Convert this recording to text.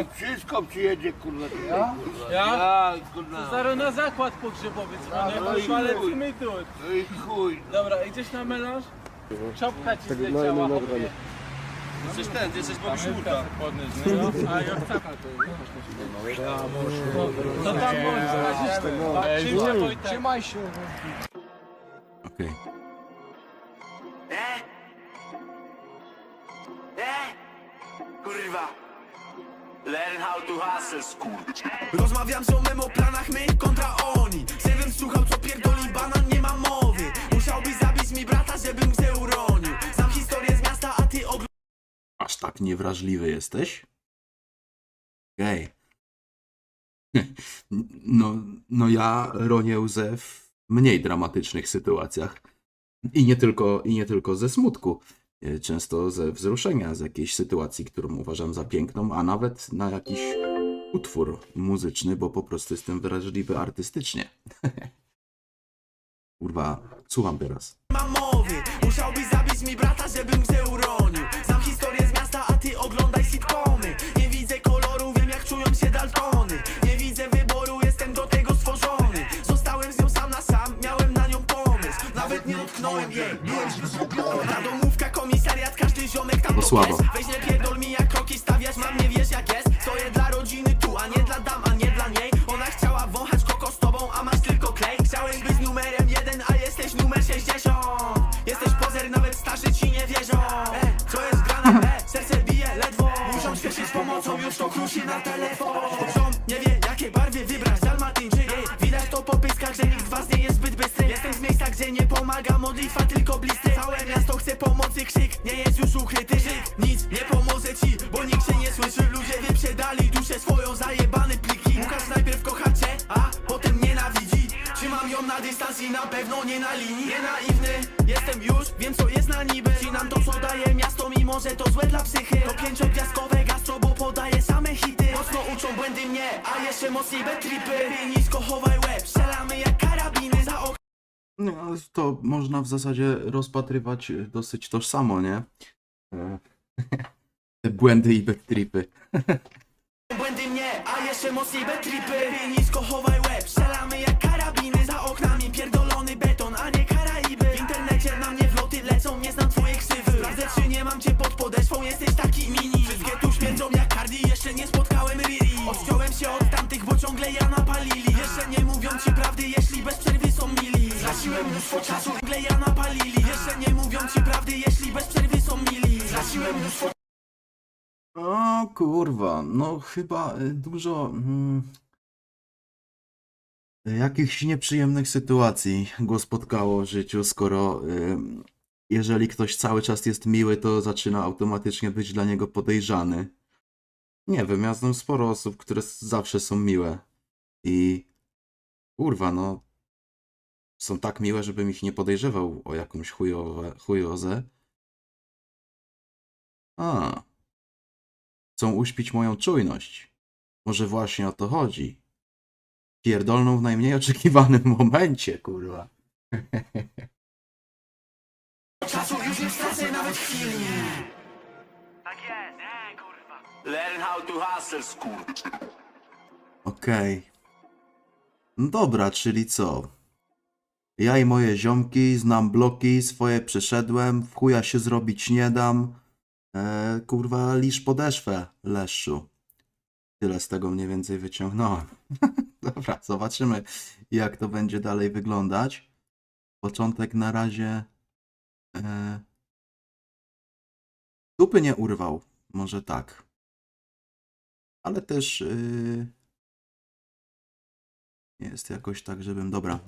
I wszystko przyjedzie, kurwa, tutaj, kurwa. Ja? Ja, kurwa. Zaraz na zakład pogrzebowy dzwonię, no i ale chuj. my tu. No i chuj. Dobra, idziesz na melanż? Czopka ci zleciała, chłopie. Jesteś ten, ty jesteś Bobby Szmurka. No, a jak tak? Co tam można? Czym się Wojtek? Trzymaj się. Okej. E? E? Kurwa. Learn how to hustle, school. Rozmawiam z ziomem o planach my kontra oni Żebym słuchał co pierdoli banan, nie ma mowy Musiałbyś zabić mi brata, żebym się uronił Znam historię z miasta, a ty oglądasz Aż tak niewrażliwy jesteś? Okej. No, no ja ronię łzę w mniej dramatycznych sytuacjach. I nie tylko, i nie tylko ze smutku. E, Często ze wzruszenia, z jakiejś sytuacji, którą uważam za piękną, a nawet na jakiś utwór muzyczny, bo po prostu jestem wrażliwy artystycznie. Kurwa, słucham teraz. ma mowy Musiałbyś zabić mi brata, żebym się uronił Dotknąłem jej, byłem zrobiony Ta domówka, komisariat, każdy ziomek tam To to słabo. pies Weź nie pierdol mi jak kroki stawiać, mam nie wiesz jak jest. Stoję dla rodziny tu, a nie dla dam, a nie dla niej. Ona chciała wąchać koko z tobą, a masz tylko klej. Chciałeś być numerem jeden, a jesteś numer 60 Jesteś pozer, nawet starszy ci nie wierzą. E, Co jest grane, e, serce bije ledwo. Muszą śpieszyć pomocą, już to kruszy na telefon. Ziom nie wie jakie barwy wybrać, czy jej Widać to po pyskach, że nikt z was nie pomaga modlitwa, tylko blistry Całe miasto chce pomocy, krzyk, nie jest już ukryty Krzyk, nic nie pomoże ci, bo nikt się nie słyszy. Ludzie wyprzedali duszę swoją, zajebane pliki Łukasz najpierw kocha cię, a potem nienawidzi. Trzymam ją na dystans i na pewno nie na linii. Nie naiwny, jestem już, wiem co jest na niby. Cinam to co daje miasto, mimo że to złe dla psychy. To pięciogwiazdkowe gastro, bo podaje same hity. Mocno uczą błędy mnie, a jeszcze mocniej betripy. Lepiej nisko chowaj No, to można w zasadzie rozpatrywać e, dosyć tożsamo, nie? E, Te błędy i backtripy. Błędy mnie, a jeszcze mocniej betripy nisko chowaj mili Straciłem mnóstwo czasu, ciągle ja napalili. Jeszcze nie mówią ci prawdy, jeśli bez przerwy są mili. Straciłem mnóstwo O kurwa, no chyba y, dużo mm, jakichś nieprzyjemnych sytuacji go spotkało w życiu, skoro y, jeżeli ktoś cały czas jest miły, to zaczyna automatycznie być dla niego podejrzany. Nie wiem, ja znam sporo osób, które zawsze są miłe. I kurwa, no są tak miłe, żebym ich nie podejrzewał o jakąś chujowe, chujozę. A. Chcą uśpić moją czujność. Może właśnie o to chodzi. Pierdolną w najmniej oczekiwanym momencie, kurwa. czasu, już nie stracę nawet chwili Tak jest, nie kurwa Learn how to hustle, school Okej. No dobra, czyli co? Ja i moje ziomki, znam bloki, swoje przeszedłem, w chuja się zrobić nie dam. E, kurwa, lisz podeszwę, leszczu. Tyle z tego mniej więcej wyciągnąłem. Dobra, zobaczymy, jak to będzie dalej wyglądać. Początek na razie. E, dupy nie urwał, może tak. Ale też. Yy, nie jest jakoś tak, żebym. Dobra,